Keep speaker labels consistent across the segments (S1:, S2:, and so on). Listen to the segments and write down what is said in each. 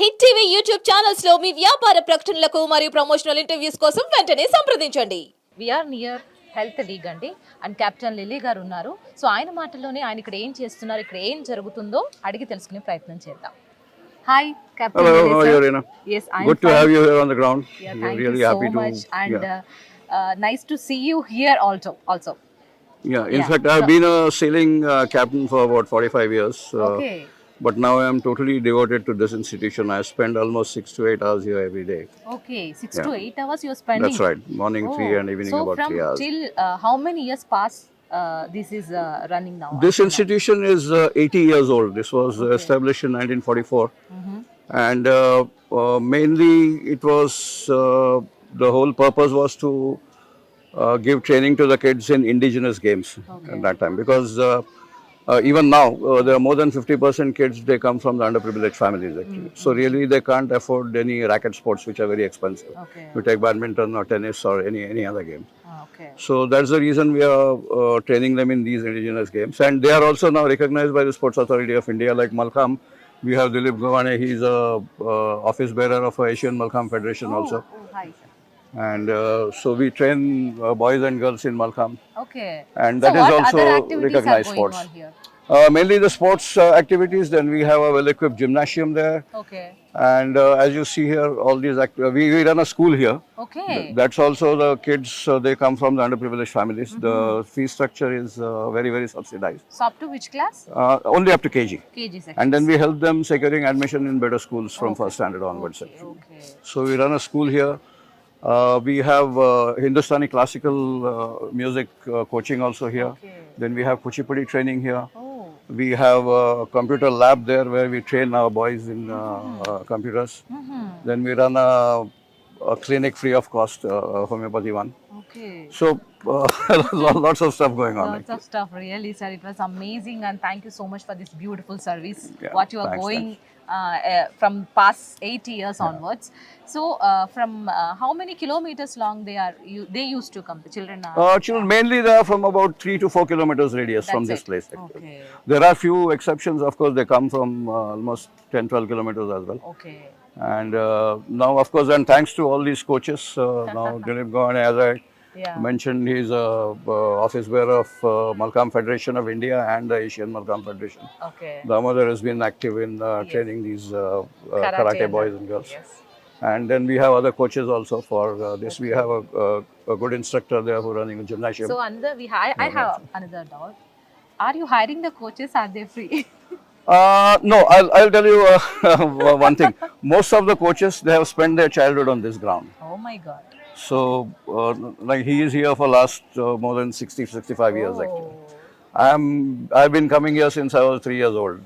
S1: Hit TV YouTube ఛానల్స్లో మీ వ్యాపార ప్రకటనలకు మరియు ప్రమోషనల్ ఇంటర్వ్యూస్ కోసం వెంటనే సంప్రదించండి
S2: we are near health league అండి అండ్ కెప్టెన్ లిల్లీ గారు ఉన్నారు సో ఆయన మాటల్లోనే ఆయన ఇక్కడ ఏం చేస్తున్నారు ఇక్కడ ఏం జరుగుతుందో అడిగి తెలుసుకునే ప్రయత్నం చేద్దాం hi captain
S3: Hello, how are you, Reena?
S2: Yes, I'm
S3: Good to
S2: fine.
S3: have you here on the ground.
S2: Yeah,
S3: We're
S2: thank
S3: really
S2: you
S3: happy
S2: so
S3: to.
S2: much and
S3: yeah.
S2: uh, uh, nice to see you here also also.
S3: yeah, in
S2: yeah.
S3: fact, I've been a sailing uh, captain for about 45 years. Uh,
S2: Okay.
S3: But now I am totally devoted to this institution. I spend almost six to eight hours here every day.
S2: Okay, 6
S3: Yeah.
S2: to 8 hours you're spending.
S3: That's right. Morning three and evening
S2: so
S3: about
S2: from
S3: three hours.
S2: till uh, how many years past uh, this is uh, running now?
S3: This institution is uh, 80 years old. This was uh, established in 1944.
S2: Mhm.
S3: And uh, uh, mainly it was, uh, the whole purpose was to uh, give training to the kids in indigenous games at that time. Because uh, even now, uh, there are more than 50% kids, they come from the underprivileged families actually. So really they can't afford any racket sports which are very expensive.
S2: Okay.
S3: You take badminton or tennis or any, any other game.
S2: Ah, Okay.
S3: So that's the reason we are uh, training them in these indigenous games. And they are also now recognized by the Sports Authority of India, like Malkham. We have Dilip Gawane, he's a uh, office bearer of Asian Malkham Federation also.
S2: Oh, hi.
S3: And uh, so we train uh, boys and girls in Malkham.
S2: Okay.
S3: And
S2: so
S3: that is also recognized sports. Uh, mainly the sports uh, activities, then we have a well-equipped gymnasium there.
S2: Okay.
S3: And uh, as you see here, all these, act- we, we run a school here.
S2: Okay.
S3: That's also the kids, uh, they come from the underprivileged families.
S2: Mm-hmm.
S3: The fee structure is uh, very, very subsidized.
S2: So up to which class?
S3: Uh, only up to KG.
S2: KG section.
S3: And then we help them securing admission in better schools from first standard onwards. Actually.
S2: okay.
S3: So we run a school here. Uh, we have uh, Hindustani classical uh, music uh, coaching also here.
S2: Okay.
S3: Then we have Kuchipudi training here.
S2: Oh.
S3: We have a computer lab there where we train our boys in uh, uh, computers.
S2: Mm-hmm.
S3: Then we run a, a clinic free of cost, uh, homeopathy one.
S2: Okay.
S3: So uh, lots of stuff going on.
S2: Lots of stuff, really, sir. It was amazing, and thank you so much for this beautiful service.
S3: Yeah,
S2: what you are
S3: thanks,
S2: going uh, uh, from past eight years onwards. So, uh, from uh, how many kilometers long they are? You, they used to come. The children are.
S3: Uh, children, mainly they are from about three to four kilometers radius from this
S2: it.
S3: place. actually.
S2: Okay.
S3: There are few exceptions, of course, they come from uh, almost 10, 12 kilometers as well.
S2: Okay.
S3: And uh, now, of course, and thanks to all these coaches, uh, now Dilip Gawane, as I
S2: Yeah.
S3: mentioned, he's a uh, office bearer of uh, Malkam Federation of India and the Asian Malkam Federation.
S2: Okay.
S3: Damodar has been active in uh, training these uh, uh,
S2: Karate
S3: karate, boys and girls.
S2: Yes.
S3: And then we have other coaches also for uh, this. We have a, a, a good instructor there who running a gymnasium.
S2: So, another we hi- I have another doubt. Are you hiring the coaches? Are they free?
S3: Uh, no, I'll, I'll tell you uh, one thing. Most of the coaches, they have spent their childhood on this ground.
S2: oh my God.
S3: So, uh, like he is here for last uh, more than 60, 65 years actually.
S2: Oh.
S3: I'm, I've been coming here since I was three years old.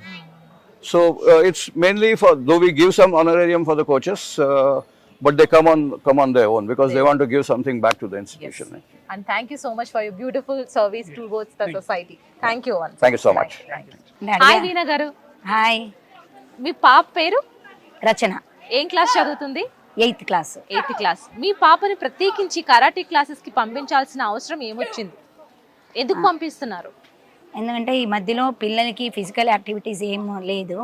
S3: So, uh, it's mainly for, though we give some honorarium for the coaches, uh, but they come on, come on their own because they want to give something back to the
S2: Yes.
S3: institution.
S2: And thank you so much for your beautiful service towards the society. Thank you once.
S3: Thank you so much.
S2: Hi Veena గారు
S4: hi
S2: మీ పాప పేరు
S4: రచన
S2: ఏం class చదువుతుంది
S4: eighth class.
S2: Eighth class. మీ పాపని ప్రత్యేకించి karate క్లాసెస్కి పంపించాల్సిన అవసరం ఏమొచ్చింది? ఎందుకు పంపిస్తున్నారు?
S4: ఎందుకంటే ఈ మధ్యలో పిల్లలకి ఫిజికల్ యాక్టివిటీస్ ఏం లేదు.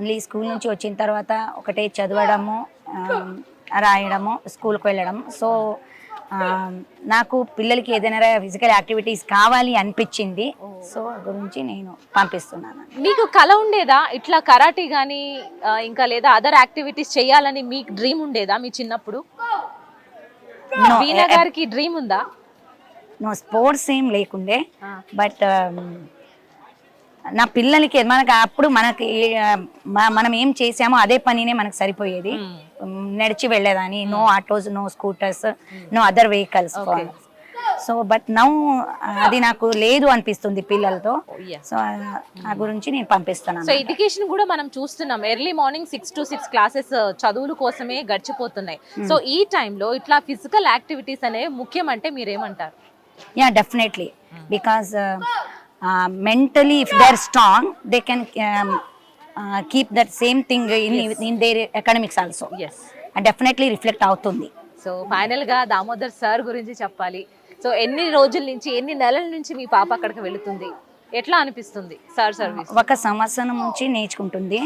S4: ఓన్లీ స్కూల్ నుంచి వచ్చిన తర్వాత ఒకటే చదవడము రాయడము స్కూల్కి వెళ్ళడం సో నాకు పిల్లలకి ఏదైనా ఫిజికల్ యాక్టివిటీస్ కావాలి అనిపించింది. సో గురించి నేను పంపిస్తున్నాను.
S2: మీకు కల ఉండేదా? ఇట్లా కరాటే ఆ, ఇంకా లేదా అదర్ యాక్టివిటీస్ చేయాలని మీకు డ్రీమ్ ఉండేదా మీ చిన్నప్పుడు? వీణ గారికి డ్రీమ్ ఉందా?
S4: నో స్పోర్ట్స్ ఏం లేకుండే. బట్ నా పిల్లలకి మనకి అప్పుడు మనకి మనం ఏం చేసామో అదే పనినే మనకు సరిపోయేది. నడిచి వెళ్ళేదాన్ని. No autos no scooters no other vehicles. So but now అది నాకు లేదు అనిపిస్తుంది పిల్లలతో. సో ఆ గురించి నేను పంపిస్తున్నాను
S2: సో ఎడ్యుకేషన్ కూడా మనం చూస్తున్నాం. Early morning six to six classes చదువుల కోసమే గడిచిపోతున్నాయి. సో ఈ టైంలో ఇట్లా ఫిజికల్ యాక్టివిటీస్ అనేవి ముఖ్యం అంటే మీరేమంటారు?
S4: Yeah definitely. Because mentally if they are strong they can keep that same thing in in their academics also
S2: yes
S4: definitely reflect అవుతుంది.
S2: సో ఫైనల్గా దామోదర్ సార్ గురించి చెప్పాలి. సో ఎన్ని రోజుల నుంచి ఎన్ని నెలల నుంచి మీ పాప అక్కడికి వెళుతుంది? ఎట్లా అనిపిస్తుంది సార్ సర్వీస్
S4: ఒక సంవత్సరం నుంచి నేర్చుకుంటుంది.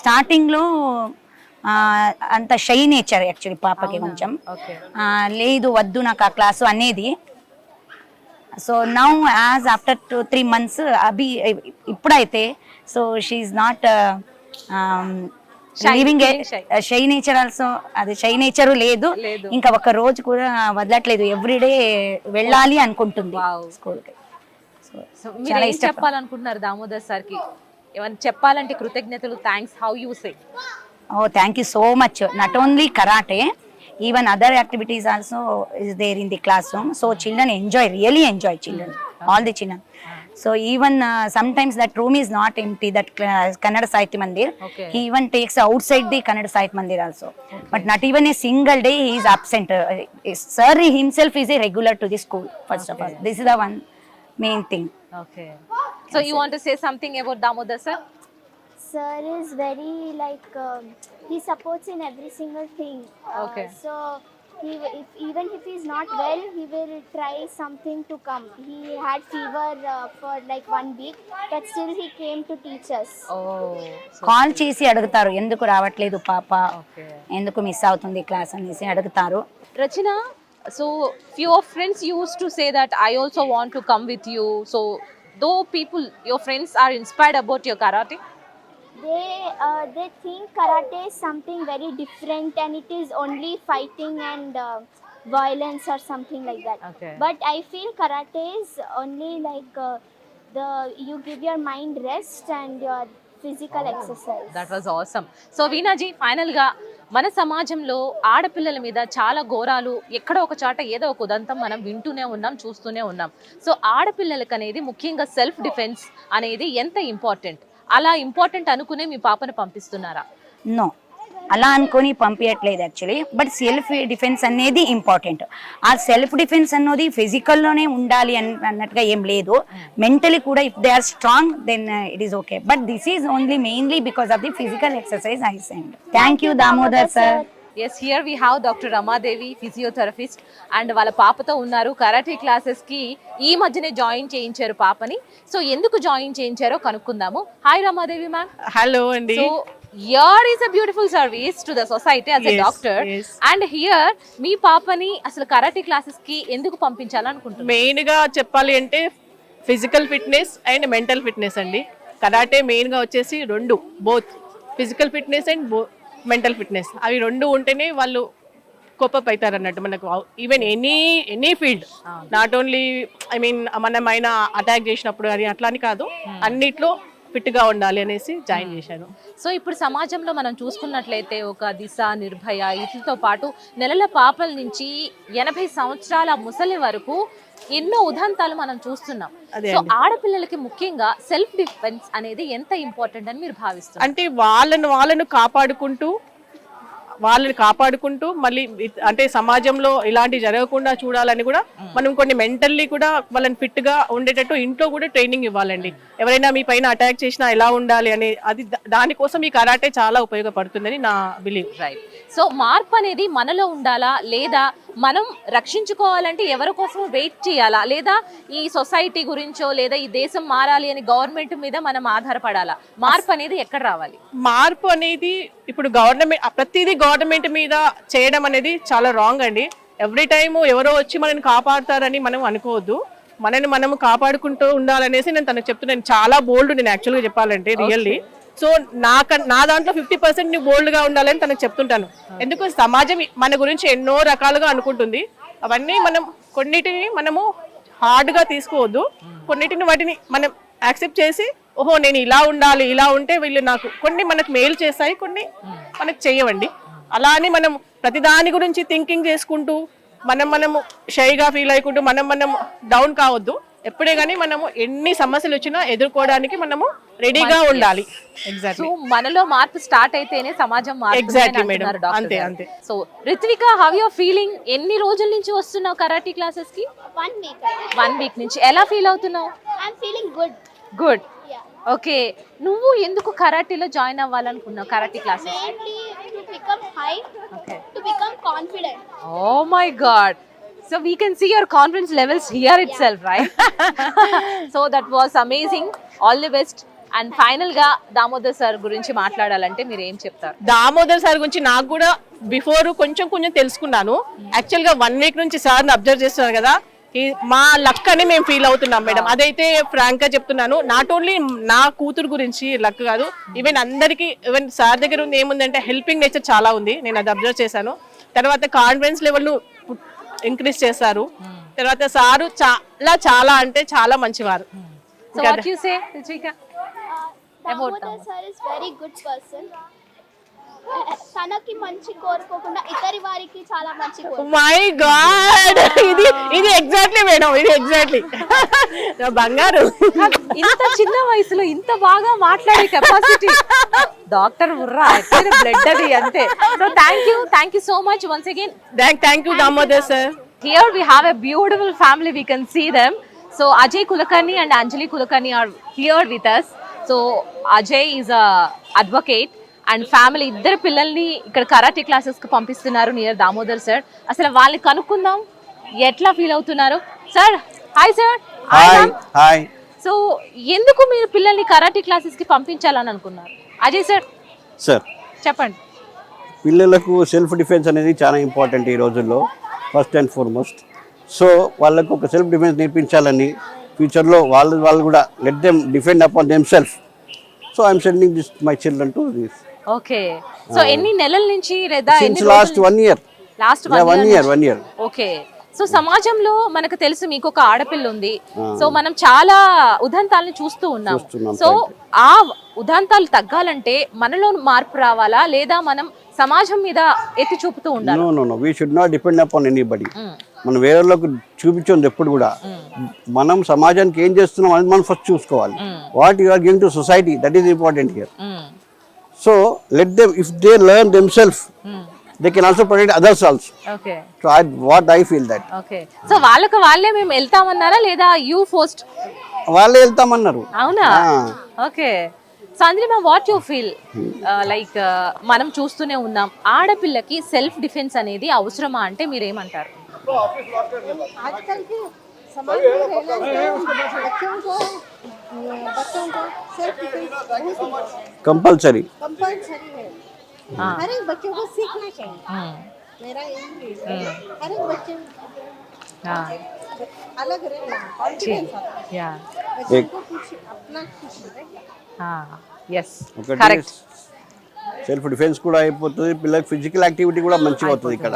S4: స్టార్టింగ్లో అంత షై నేచర్ యాక్చువల్లీ పాపకి కొంచెం. లేదు వద్దు నాకు ఆ క్లాసు అనేది. So now as after two three months అభి ఇప్పుడైతే so she not living. Shy nature also అది షై నేచర్ లేదు. ఇంకా ఒక్క రోజు కూడా వదలట్లేదు ఎవ్రీడే వెళ్ళాలి అనుకుంటుంది. స్కూల్కి
S2: సో చెప్పాలనుకుంటున్నారు దామోదర్ సార్కి ఏమైనా చెప్పాలంటే కృతజ్ఞతలు thanks how you say
S4: Oh, thank you so much. Not only karate, even other activities also is there in the classroom. So children enjoy, really enjoy children, all the children. So even uh, sometimes that room is not empty. That cla- Kannada Sahitya Mandir,
S2: Okay.
S4: he even takes outside the Kannada Sahitya Mandir also. But not even a single day he is absent. Uh, is- sir himself is a regular to the school. First of all, this is the one main thing.
S2: Okay so you want say something about Damodar sir
S5: sir is very like um, he supports in every single thing Uh,
S2: Okay.
S5: so he if, even if he's not well he will try something to come he had fever uh, for like one week but still he came to teach us
S2: oh
S4: call చేసి అడుగుతారు ఎందుకు రావట్లేదు పాప
S2: okay
S4: ఎందుకు miss అవుతుంది class అనేసి అడుగుతారు
S2: Rachana so few of friends use to say that I also want to come with you so those people your friends are inspired about your karate
S5: they uh, they think karate is something very different and it is only fighting and uh, violence or something like that
S2: Okay.
S5: but i feel karate is only like uh, the you give your mind rest and your physical exercise
S2: that was awesome so వీణాజీ ఫైనల్గా మన సమాజంలో ఆడపిల్లల మీద చాలా ఘోరాలు ఎక్కడో ఒక చాట ఏదో ఒక ఉదంతం మనం వింటూనే ఉన్నాం చూస్తూనే ఉన్నాం సో ఆడపిల్లలకి అనేది ముఖ్యంగా సెల్ఫ్ డిఫెన్స్ అనేది ఎంత ఇంపార్టెంట్ అలా ఇంపార్టెంట్ అనుకునే మీ పాపను పంపిస్తున్నారా?
S4: నో. అలా అనుకొని పంపించట్లేదు యాక్చువల్లీ. బట్ సెల్ఫ్ డిఫెన్స్ అనేది ఇంపార్టెంట్. ఆ సెల్ఫ్ డిఫెన్స్ అన్నది ఫిజికల్లోనే ఉండాలి అన్ అన్నట్టుగా ఏం లేదు. మెంటలీ కూడా if they are strong then it is okay. But this is only mainly because of the physical exercise I send thank you Damodar sir.
S2: Yes here we have doctor Ramadevi physiotherapist and వాళ్ళ పాపతో ఉన్నారు. Karate క్లాసెస్కి ఈ మధ్యనే join చేయించారు పాపని. So ఎందుకు join చేయించారో కనుక్కుందాము. హాయ్ రమాదేవి మ్యామ్
S6: హలో అండి.
S2: So is a beautiful service to the society as a doctor. And here మీ పాపని అసలు కరాటే క్లాసెస్కి ఎందుకు పంపించాలనుకుంటున్నారు?
S6: మెయిన్గా చెప్పాలి అంటే physical fitness and mental fitness అండి. కరాటే మెయిన్గా వచ్చేసి రెండు both physical fitness and mental fitness అవి రెండు ఉంటేనే వాళ్ళు కోపప్ అవుతారు అన్నట్టు మనకు. Even any any field not only I mean మనం ఆయన అటాక్ చేసినప్పుడు అని అట్లా అని కాదు అన్నిట్లో fit గా ఉండాలి అనేసి జాయిన్ చేశాను
S2: సో ఇప్పుడు సమాజంలో మనం చూసుకున్నట్లయితే ఒక దిశ నిర్భయ వీటితో పాటు నెలల పాపల నుంచి ఎనభై సంవత్సరాల ముసలి వరకు ఎన్నో ఉదంతాలు మనం చూస్తున్నాం.
S6: అదే
S2: సో ఆడపిల్లలకి ముఖ్యంగా సెల్ఫ్ డిఫెన్స్ అనేది ఎంత ఇంపార్టెంట్ అని మీరు భావిస్తున్నారు?
S6: అంటే వాళ్ళను వాళ్ళను కాపాడుకుంటూ వాళ్ళని కాపాడుకుంటూ మళ్ళీ అంటే సమాజంలో ఇలాంటి జరగకుండా చూడాలని కూడా మనం కొన్ని మెంటల్లీ కూడా వాళ్ళని ఫిట్గా ఉండేటట్టు ఇంట్లో కూడా ట్రైనింగ్ ఇవ్వాలండి. ఎవరైనా మీ పైన అటాక్ చేసినా ఎలా ఉండాలి అనే అది దానికోసం ఈ కరాటే చాలా ఉపయోగపడుతుందని నా బిలీవ్.
S2: రైట్ సో మార్పు అనేది మనలో ఉండాలా లేదా మనం రక్షించుకోవాలంటే ఎవరి కోసం వెయిట్ చేయాలా? లేదా ఈ సొసైటీ గురించో లేదా ఈ దేశం మారాలి అని గవర్నమెంట్ మీద మనం ఆధారపడాలా? మార్పు అనేది ఎక్కడ రావాలి?
S6: మార్పు అనేది ఇప్పుడు గవర్నమెంట్ ప్రతిదీ గవర్నమెంట్ మీద చేయడం అనేది చాలా రాంగ్ అండి. ఎవ్రీ టైము ఎవరో వచ్చి మనని కాపాడుతారని మనం అనుకోవద్దు. మనని మనము కాపాడుకుంటూ ఉండాలనేసి నేను తనకు చెప్తున్నాను చాలా బోల్డ్ నేను యాక్చువల్గా చెప్పాలంటే రియల్లీ. సో నాక నా దాంట్లో ఫిఫ్టీ పర్సెంట్ నువ్వు బోల్డ్గా ఉండాలని తనకు చెప్తుంటాను. ఎందుకు? సమాజం మన గురించి ఎన్నో రకాలుగా అనుకుంటుంది. అవన్నీ మనం కొన్నిటిని మనము హార్డ్గా తీసుకోవద్దు. కొన్నిటిని వాటిని మనం యాక్సెప్ట్ చేసి ఓహో నేను ఇలా ఉండాలి ఇలా ఉంటే వీళ్ళు నాకు కొన్ని మనకు మేలు చేస్తాయి కొన్ని మనకు చేయవండి. అలా అని మనం ప్రతిదాని గురించి థింకింగ్ చేసుకుంటూ మనం మనము షైగా ఫీల్ అయ్యకుంటూ మనం మనం డౌన్ కావద్దు. ఎప్పుడే కానీ మనము ఎన్ని సమస్యలు వచ్చినా ఎదుర్కోవడానికి మనము రెడీగా ఉండాలి.
S2: సో మనలో మార్పు స్టార్ట్ అయితేనే సమాజం
S6: ఎగ్జాక్ట్లీ మేడం అంతే
S2: so Ritvika how your feeling ఎన్ని రోజుల నుంచి వస్తున్నావు కరాటీ క్లాసెస్కి?
S5: వన్ వీక్
S2: వన్ వీక్ నుంచి. ఎలా ఫీల్ అవుతున్నావు? గుడ్ ఓకే నువ్వు ఎందుకు కరాటీలో join అవ్వాలనుకున్నావు karate classes oh my God so we can see your confidence levels here it self right so that was amazing all best and ఫైనల్గా Damodar sir గురించి మాట్లాడాలంటే మీరు ఏం చెప్తారు?
S6: దామోదర్ సార్ గురించి నాకు కూడా బిఫోర్ కొంచెం కొంచెం తెలుసుకున్నాను. యాక్చువల్గా వన్ వీక్ నుంచి సార్ని అబ్జర్వ్ చేస్తున్నారు కదా మా లక్ అని మేము ఫీల్ అవుతున్నాం మేడం. అదైతే ఫ్రాంక్గా చెప్తున్నాను. నాట్ ఓన్లీ నా కూతురు గురించి లక్ కాదు ఈవెన్ అందరికి ఈవెన్ సార్ దగ్గర ఉంది ఏముందంటే హెల్పింగ్ నేచర్ చాలా ఉంది. నేను అది అబ్జర్వ్ చేశాను. తర్వాత కాన్ఫిడెన్స్ లెవెల్ను ఇంక్రీజ్ చేశారు. తర్వాత సారు చాలా చాలా అంటే చాలా మంచివారు.
S2: Ruchika About
S5: Damodar sir is very good person తనకి మంచి కోరుకోకుండా ఇతరి వారికి చాలా మంచి కోరు
S6: మై గాడ్ ఇది ఇది ఎగ్జాక్ట్లీ మేడం ఇది ఎగ్జాక్ట్లీ బంగారు.
S2: ఇంత చిన్న వయసులో ఇంత బాగా మాట్లాడే కెపాసిటీ డాక్టర్ ఉర్రా బ్లడ్ అది అంతే. So thank you thank you so much once again
S6: thank thank you Damodar sir
S2: here we have a beautiful family we can see them. So ajay kulkarni and anjali kulkarni are here with us. So ajay is a advocate and family ఇద్దరు పిల్లల్ని ఇక్కడ karate క్లాసెస్కి పంపిస్తున్నారు near Damodar sir అసలు వాళ్ళని కనుక్కుందాం. ఎట్లా feel అవుతున్నారు? Sir hi sir
S7: hi hi
S2: so ఎందుకు మీరు పిల్లల్ని కరాటే క్లాసెస్కి పంపించాలని అనుకున్నారు? అజయ్ సార్
S7: సార్
S2: చెప్పండి.
S7: పిల్లలకు సెల్ఫ్ డిఫెన్స్ అనేది చాలా ఇంపార్టెంట్ ఈ రోజుల్లో ఫస్ట్ అండ్ ఫార్మోస్ట్ సో వాళ్ళకు ఒక సెల్ఫ్ డిఫెన్స్ నేర్పించాలని ఫ్యూచర్లో వాళ్ళు వాళ్ళు కూడా let them defend upon them self so I'm sending this my children to this
S2: okay. So ఎన్ని నెలల నుంచి లేదా
S7: since last one year
S2: last
S7: one year one year
S2: okay. So సమాజంలో మనకు తెలుసు మీకు ఒక ఆడపిల్ల ఉంది. సో మనం చాలా ఉదంతాలను చూస్తూ ఉన్నాం. సో ఆ ఉదంతాలు తగ్గాలంటే మనలో మార్పు రావాలా? లేదా మనం సమాజం మీద ఎత్తి చూపుతూ ఉండాలి?
S7: No no no we should not depend upon anybody మనం వేరేళ్ళకు చూపించండి ఎప్పుడు కూడా. మనం సమాజానికి ఏం చేస్తున్నాం అనేది మనం ఫస్ట్ చూసుకోవాలి. What you are giving to society that is important here so let them if they learn them self they can also protect others also
S2: okay
S7: so I what I feel that
S2: okay so వాళ్ళకి వాళ్ళే మేము వెళ్తామన్నారా లేదా you ఫోస్ట్
S7: వాళ్ళే వెళ్తామన్నారు.
S2: అవునా. Okay so అందులో what you feel like మనం చూస్తూనే ఉన్నాం. ఆడపిల్లకి సెల్ఫ్ డిఫెన్స్ అనేది అవసరమా అంటే మీరు ఏమంటారు
S8: आजकल के समाज में रहना बच्चों को बच्चों को
S7: कंपलसरी
S8: कंपलसरी है। हाँ। हर एक बच्चों को सीखना चाहिए।
S2: हम्म।
S8: मेरा यही हम्म। हर एक बच्चे हाँ। अलग अपना हाँ।
S7: यस
S2: करेक्ट
S7: సెల్ఫ్ డిఫెన్స్ కూడా అయిపోతుంది పిల్లలకి ఫిజికల్ యాక్టివిటీ కూడా మంచిగా అవుతుంది ఇక్కడ.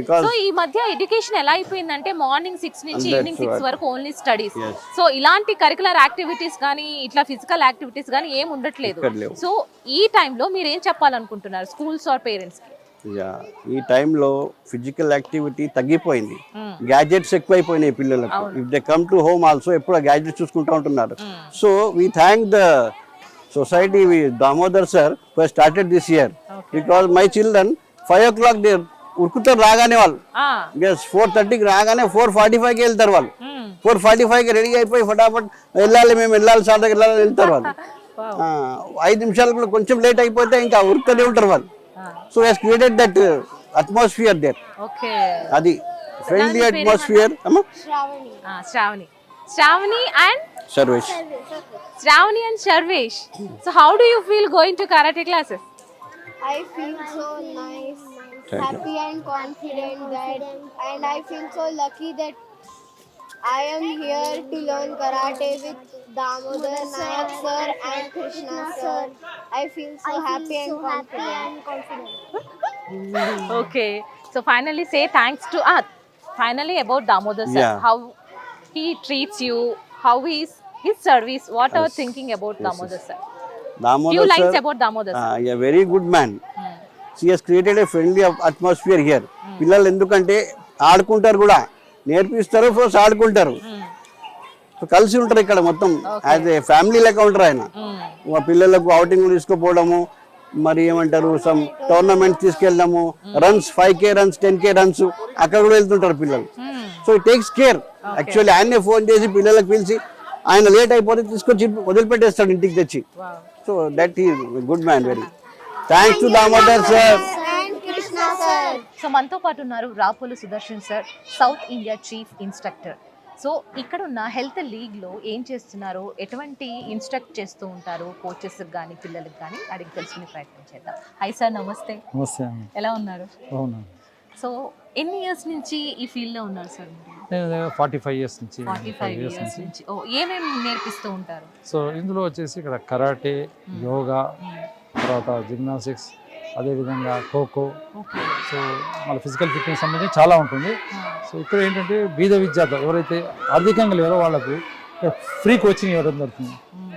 S7: బికాస్
S2: సో ఈ మధ్య ఎడ్యుకేషన్ ఎలా అయిపోయిందంటే మార్నింగ్ సిక్స్ నుంచి ఈవినింగ్ సిక్స్. వరకు ఓన్లీ స్టడీస్. సో ఇలాంటి కరికులర్ యాక్టివిటీస్ కానీ ఇట్లా ఫిజికల్ యాక్టివిటీస్ కానీ ఏం ఉండట్లేదు. సో ఈ టైంలో మీరు ఏం చెప్పాలనుకుంటున్నారు స్కూల్స్ ఆర్ పేరెంట్స్
S7: ఈ టైంలో ఫిజికల్ యాక్టివిటీ తగ్గిపోయింది. గ్యాజెట్స్ ఎక్కువైపోయినాయి పిల్లలకు. If they come to home also ఎప్పుడు గ్యాజెట్స్ చూసుకుంటూ ఉంటున్నారు. So we thank the society Damodar sir started this year because my children five o'clock they ఉరుకుతారు రాగానే వాళ్ళు. ఎస్ ఫోర్ థర్టీకి రాగానే ఫోర్ ఫార్టీ ఫైవ్కి వెళ్తారు వాళ్ళు. ఫోర్ ఫార్టీ ఫైవ్కి రెడీ అయిపోయి ఫటాఫట్ వెళ్ళాలి మేము వెళ్ళాలి సార్ దగ్గర వెళ్ళాలి వెళ్తారు వాళ్ళు. ఐదు నిమిషాలు కూడా కొంచెం లేట్ అయిపోతే ఇంకా ఉరుకుతూనే ఉంటారు వాళ్ళు. So he's created that atmosphere there అది friendly atmosphere
S2: Shravani. Shravani and
S7: Sharvish.
S2: Shravani and Sharvish. So how do you feel going to karate classes?
S5: I feel so nice, happy and confident that and I feel so lucky that I am here to learn karate with Damodar Nayak sir and Krishna sir. I feel so happy and confident.
S2: okay. So finally say thanks to us. Finally about Damodar sir.
S7: Yeah.
S2: How he treats you, how he is you how is his service what are thinking about Damodar sir few
S7: Damodar
S2: lines
S7: sir
S2: about Damodar sir
S7: a very good man see he's created a friendly atmosphere here పిల్లలు ఎందుకంటే ఆడుకుంటారు కూడా. నేర్పిస్తారు plus ఆడుకుంటారు. So కలిసి ఉంటారు ఇక్కడ మొత్తం. యాజ్ ఏ ఫ్యామిలీ లెక్క ఉంటారు ఆయన. మా పిల్లలకు అవుటింగ్ తీసుకుపోవడము మరి ఏమంటారు some tournament తీసుకెళ్ళడము runs five K runs ten K runs అక్కడ కూడా వెళ్తుంటారు పిల్లలు. So it takes care actually ఆయనే ఫోన్ చేసి పిల్లలకు పిలిచి ఆయన లేట్ అయిపోతే తీసుకొచ్చి వదిలిపెట్టేస్తాడు ఇంటికి తెచ్చి. So that is good man very thanks to Damodar sir.
S2: So మనతో పాటు ఉన్నారు Rapolu Sudarshan sir South India chief instructor so ఇక్కడ ఉన్న హెల్త్ లీగ్లో ఏం చేస్తున్నారు ఎటువంటి ఇన్స్ట్రక్ట్ చేస్తూ ఉంటారు కోచెస్ కానీ పిల్లలకు కానీ అడిగి తెలుసుకునే ప్రయత్నం చేద్దాం. హై సార్ నమస్తే. ఎలా ఉన్నారు?
S9: అవును
S2: సో ఎన్ని ఇయర్స్ నుంచి ఈ ఫీల్డ్లో ఉన్నారు సార్
S9: నేను ఫార్టీ ఫైవ్ ఇయర్స్ నుంచి
S2: ఇయర్స్ నుంచి. ఏమేమి నేర్పిస్తూ ఉంటారు?
S9: సో ఇందులో వచ్చేసి ఇక్కడ కరాటే యోగా తర్వాత జిమ్నాస్టిక్స్ అదేవిధంగా ఖోఖో. సో మన ఫిజికల్ ఫిట్నెస్ సంబంధించి చాలా ఉంటుంది. సో ఇక్కడ ఏంటంటే బీద విద్యార్థులు ఎవరైతే ఆర్థికంగా లేరో వాళ్ళకు ఫ్రీ కోచింగ్ ఇవ్వడం జరుగుతుంది.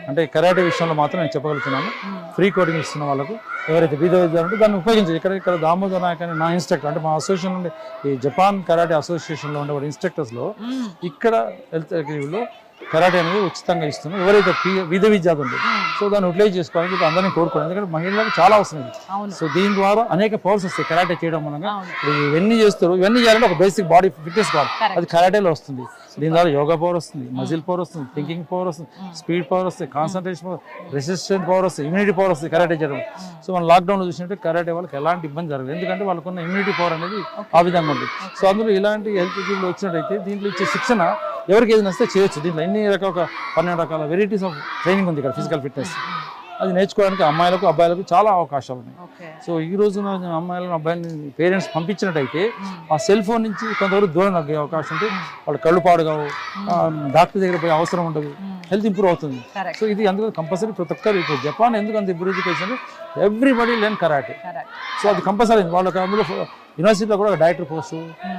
S9: అంటే కరాటే విషయంలో మాత్రం నేను చెప్పగలుగుతున్నాను. ఫ్రీ కోచింగ్ ఇస్తున్న వాళ్ళకు ఎవరైతే బీద విద్యార్థులు ఉంటే దాన్ని ఉపయోగించారు ఇక్కడ ఇక్కడ దామోదర్ నాయక్ అని నా ఇన్స్ట్రక్టర్ అంటే మా అసోసియేషన్ నుండి ఈ జపాన్ కరాటే అసోసియేషన్లో ఉండే ఇన్స్ట్రక్టర్స్లో ఇక్కడ హెల్త్లో కరాటే అనేది ఉచితంగా ఇస్తున్నాం ఎవరైతే విధ విద్యార్థులు ఉంటారో, సో దాన్ని యూటిలైజ్ చేసుకోవడానికి అందరినీ కోరుకోండి ఎందుకంటే మహిళలకు చాలా అవసరం సో దీని ద్వారా అనేక పవర్స్ వస్తాయి కరాటే చేయడం మూలంగా ఇవన్నీ చేస్తారు. ఇవన్నీ చేయాలంటే ఒక బేసిక్ బాడీ ఫిట్నెస్ కావాలి. అది కరాటేలో వస్తుంది. దీని ద్వారా యోగా పవర్ వస్తుంది మజిల్ పవర్ వస్తుంది థింకింగ్ పవర్ వస్తుంది స్పీడ్ పవర్ వస్తుంది కాన్సన్ట్రేషన్ పవర్ రెసిస్టెంట్ పవర్ వస్తుంది ఇమ్యూనిటీ పవర్ వస్తుంది కరాటే చేయడం. సో మనం లాక్డౌన్లో చూసినట్టు కరాటే వాళ్ళకి ఎలాంటి ఇబ్బంది జరగదు. ఎందుకంటే వాళ్ళకున్న ఇమ్యూనిటీ పవర్ అనేది ఆ విధంగా ఉంది సో అందులో ఇలాంటి హెల్త్లో వచ్చినట్టయితే దీంట్లో ఇచ్చే శిక్షణ ఎవరికి ఏదైనా వస్తే చేయొచ్చు. దీంట్లో ఎన్ని రకాల పన్నెండు రకాల వెరైటీస్ ఆఫ్ ట్రైనింగ్ ఉంది ఇక్కడ ఫిజికల్ ఫిట్నెస్ అది నేర్చుకోవడానికి అమ్మాయిలకు అబ్బాయిలకు చాలా అవకాశాలు ఉన్నాయి. సో ఈ రోజున అమ్మాయిలను అబ్బాయిని పేరెంట్స్ పంపించినట్టయితే ఆ సెల్ ఫోన్ నుంచి కొంతవరకు దూరం తగ్గే అవకాశం ఉంటే వాళ్ళ కళ్ళు పాడు కావు డాక్టర్ దగ్గర పోయే అవసరం ఉండదు. హెల్త్ ఇంప్రూవ్ అవుతుంది. సో ఇది అందులో కంపల్సరీ ప్రతి ఒక్కరు ఇప్పుడు జపాన్ ఎందుకు అంత అభివృద్ధికి వచ్చింది ఎవ్రీబడి లెర్న్ కరాటే. సో అది కంపల్సరీ వాళ్ళకి అందులో యూనివర్సిటీలో కూడా డైరెక్టర్ పోస్ట్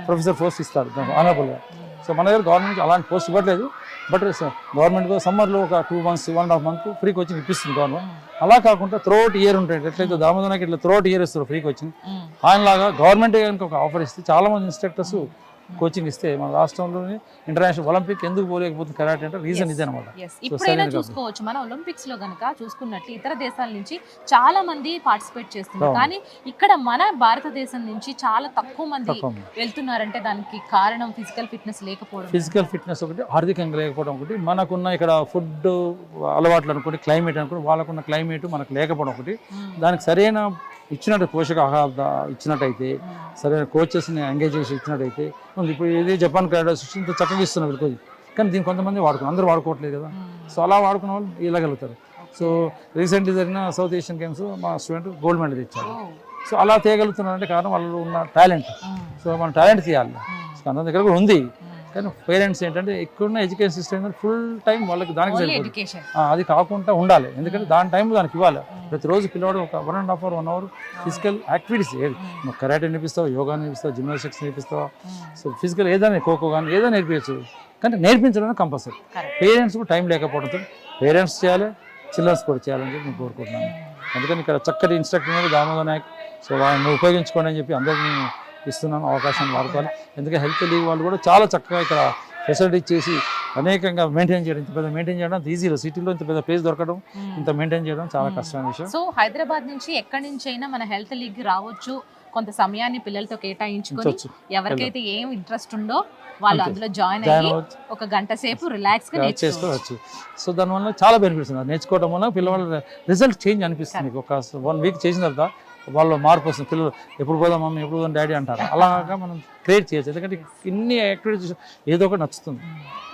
S9: ప్రొఫెసర్ పోస్ట్ ఇస్తారు ఆనరబుల్గా సో మన దగ్గర గవర్నమెంట్ అలాంటి పోస్ట్ ఇవ్వట్లేదు. బట్ గవర్నమెంట్ సమ్మర్లో ఒక two months one and half month free coaching ఇప్పిస్తుంది government అలా కాకుండా త్రోట్ ఇయర్ ఉంటాయి. ఎట్లయితే దామోదరానికి ఇట్లా త్రోట్ ఇయర్ ఇస్తారు ఫ్రీ కోచింగ్ ఆయనలాగా గవర్నమెంట్ కనుక ఒక ఆఫర్ ఇస్తే చాలా మంది ఇన్స్ట్రక్టర్స్ కోచింగ్ ఇస్తే మన రాష్ట్రంలోని ఇంటర్నేషనల్ ఒలింపిక్ ఎందుకు పోలేకపోతుంది? కరాటే అంటే రీజన్ ఇదే అనమాట
S2: ఇప్పుడైనా చూసుకోవచ్చు. మన ఒలింపిక్స్లో గనక చూసుకున్నట్లు ఇతర దేశాల నుంచి చాలా మంది పార్టిసిపేట్ చేస్తున్నారు. కానీ ఇక్కడ మన భారతదేశం నుంచి చాలా తక్కువ మంది
S9: తక్కువ మంది.
S2: వెళ్తున్నారంటే దానికి కారణం ఫిజికల్ ఫిట్నెస్ లేకపోవడం.
S9: ఫిజికల్ ఫిట్నెస్ ఒకటి ఆర్థికంగా లేకపోవడం ఒకటి మనకున్న ఇక్కడ ఫుడ్ అలవాట్లు అనుకోండి క్లైమేట్ అనుకోండి వాళ్ళకున్న క్లైమేట్ మనకు లేకపోవడం ఒకటి. దానికి సరైన ఇచ్చినట్టు పోషక ఆహార ఇచ్చినట్టయితే సరైన కోచెస్ని ఎంగేజ్ చేసి ఇచ్చినట్టయితే. ఇప్పుడు ఇది జపాన్ క్రీడా ఇంత చక్కగా ఇస్తున్నారు వీళ్ళకి కానీ దీన్ని కొంతమంది వాడుకున్నారు. అందరూ వాడుకోవట్లేదు కదా. సో అలా వాడుకున్న వాళ్ళు ఇలాగలుగుతారు సో రీసెంట్లీ జరిగిన సౌత్ ఏషియన్ గేమ్స్ మా స్టూడెంట్ గోల్డ్ మెడల్ తెచ్చారు సో అలా తేయగలుగుతున్నారంటే కారణం వాళ్ళు ఉన్న టాలెంట్ సో మన టాలెంట్ తీయాలి. సో అందరి దగ్గర కూడా ఉంది. కానీ పేరెంట్స్ ఏంటంటే ఇక్కడున్న ఎడ్యుకేషన్ సిస్టమ్ ఫుల్ టైం వాళ్ళకి దానికి సరిపోతుంది అది కాకుండా ఉండాలి. ఎందుకంటే దాని టైంలో దానికి ఇవ్వాలి. ప్రతిరోజు పిల్లవాడు ఒక one and half hour one hour physical activities ఏది నువ్వు కరాటే నేర్పిస్తావు యోగా నేర్పిస్తావు జిమ్నాస్టిక్స్ నేర్పిస్తావు? సో ఫిజికల్ ఏదైనా ఖోఖో కానీ ఏదైనా నేర్పించచ్చు కానీ నేర్పించడం కంపల్సరీ. పేరెంట్స్ కూడా టైం లేకపోవడంతో పేరెంట్స్ చేయాలి చిల్డ్రన్స్ కూడా చేయాలని చెప్పి నేను కోరుకుంటున్నాను. అందుకని ఇక్కడ చక్కటి ఇన్స్ట్రక్టర్ దామోదర్ నాయక్. సో వాళ్ళని ఉపయోగించుకోండి అని చెప్పి అందరికీ ఇస్తున్నాను అవకాశాన్ని వాడుకోవాలి. ఎందుకంటే హెల్త్ లీగ్ వాళ్ళు కూడా చాలా చక్కగా ఇక్కడ ఫెసిలిటీ చేసి అనేకంగా మెయింటైన్ చేయడం ఇంత పెద్ద మెయింటైన్ చేయడం అంత ఈజీలో సిటీలో ఇంత పెద్ద ప్లేస్ దొరకడం ఇంత మెయింటైన్ చేయడం చాలా కష్టమైన విషయం.
S2: సో హైదరాబాద్ నుంచి ఎక్కడి నుంచి అయినా మన హెల్త్ లీగ్ రావచ్చు. కొంత సమయాన్ని పిల్లలతో కేటాయించుకొని
S9: ఉంచొచ్చు.
S2: ఎవరికైతే ఏం ఇంట్రెస్ట్ ఉందో వాళ్ళు. అందులో జాయిన్ అయ్యి. ఒక గంట సేపు రిలాక్స్గా నేర్చుకోవచ్చు.
S9: చేసుకోవచ్చు. సో దానివల్ల చాలా బెనిఫిట్స్ ఉన్నాయి. నేర్చుకోవడం వల్ల పిల్లవాళ్ళ రిజల్ట్ చేంజ్ అనిపిస్తుంది ఒక వన్ వీక్ చేసిన తర్వాత వాళ్ళు మార్పు వస్తుంది పిల్లలు ఎప్పుడు పోదాం మమ్మీ ఎప్పుడు పోదాం డాడీ అంటారు అలాగా మనం క్రియేట్ చేయొచ్చు ఎందుకంటే ఇన్ని యాక్టివిటీస్ ఏదో ఒకటి నచ్చుతుంది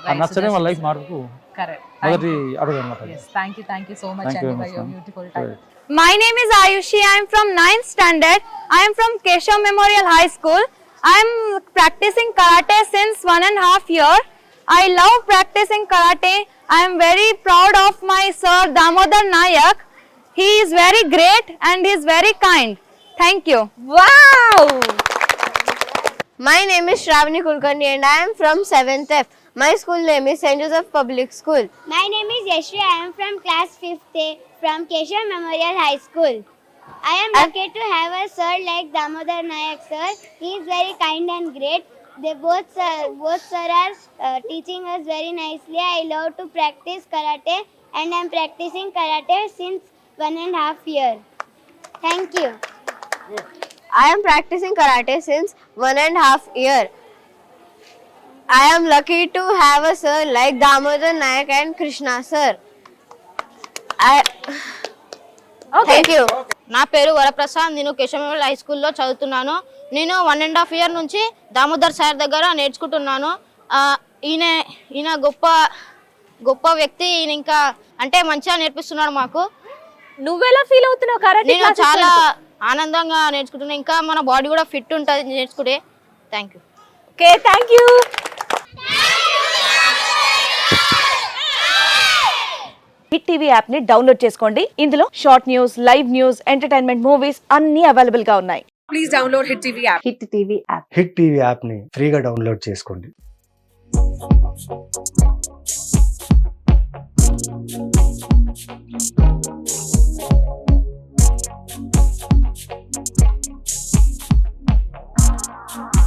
S9: ఆ నచ్చడం వాళ్ళ లైఫ్ మార్పుకు
S2: కరెక్ట్
S9: మొదటి అడుగు అనమాట
S2: thank you thank you so much. Beautiful time
S10: My name is Ayushi. I am from 9th standard. I am from Keshav Memorial High School. I am practicing karate since one and a half year. I love practicing karate. I am very proud of my sir Damodar Nayak. He is very great and he is very kind. Thank you.
S5: Wow! My name is Shravani Kulkarni and I am from 7th F. My school name is St. Joseph Public School.
S8: My name is Yashri. I am from class 5th A from Keshav Memorial High School. I am lucky to have a sir like Damodar Nayak sir. He is very kind and great. They both sir, both sir are uh, teaching us very nicely. I love to practice karate and I am practicing karate since one and a half year. Thank you.
S5: I am practicing karate since one and a half year. I am lucky to have a sir like Damodar Nayak and Krishna sir. I Thank you.
S10: నా పేరు వరప్రసాద్ నేను కేశవమల్ high స్కూల్లో చదువుతున్నాను నేను one and half year నుంచి Damodar sir దగ్గర నేర్చుకుంటున్నాను ఆ, ఈయన ఈయన గొప్ప గొప్ప వ్యక్తి ఈయన ఇంకా అంటే మంచిగా నేర్పిస్తున్నాడు మాకు
S2: నువ్వెలా ఫీల్ అవుతున్నావు? కరాటే
S10: నేను చాలా ఆనందంగా నేర్చుకుంటున్నా. ఇంకా మన బాడీ కూడా ఫిట్ ఉంటుంది నేర్చుకుంటే. Thank you
S2: okay thank you
S11: Hit TV యాప్ని డౌన్లోడ్ చేసుకోండి. ఇందులో short news live news entertainment movies అన్ని అవైలబుల్గా ఉన్నాయి.
S12: హిట్ టీవీ యాప్ని ఫ్రీగా డౌన్లోడ్ చేసుకోండి. Bye.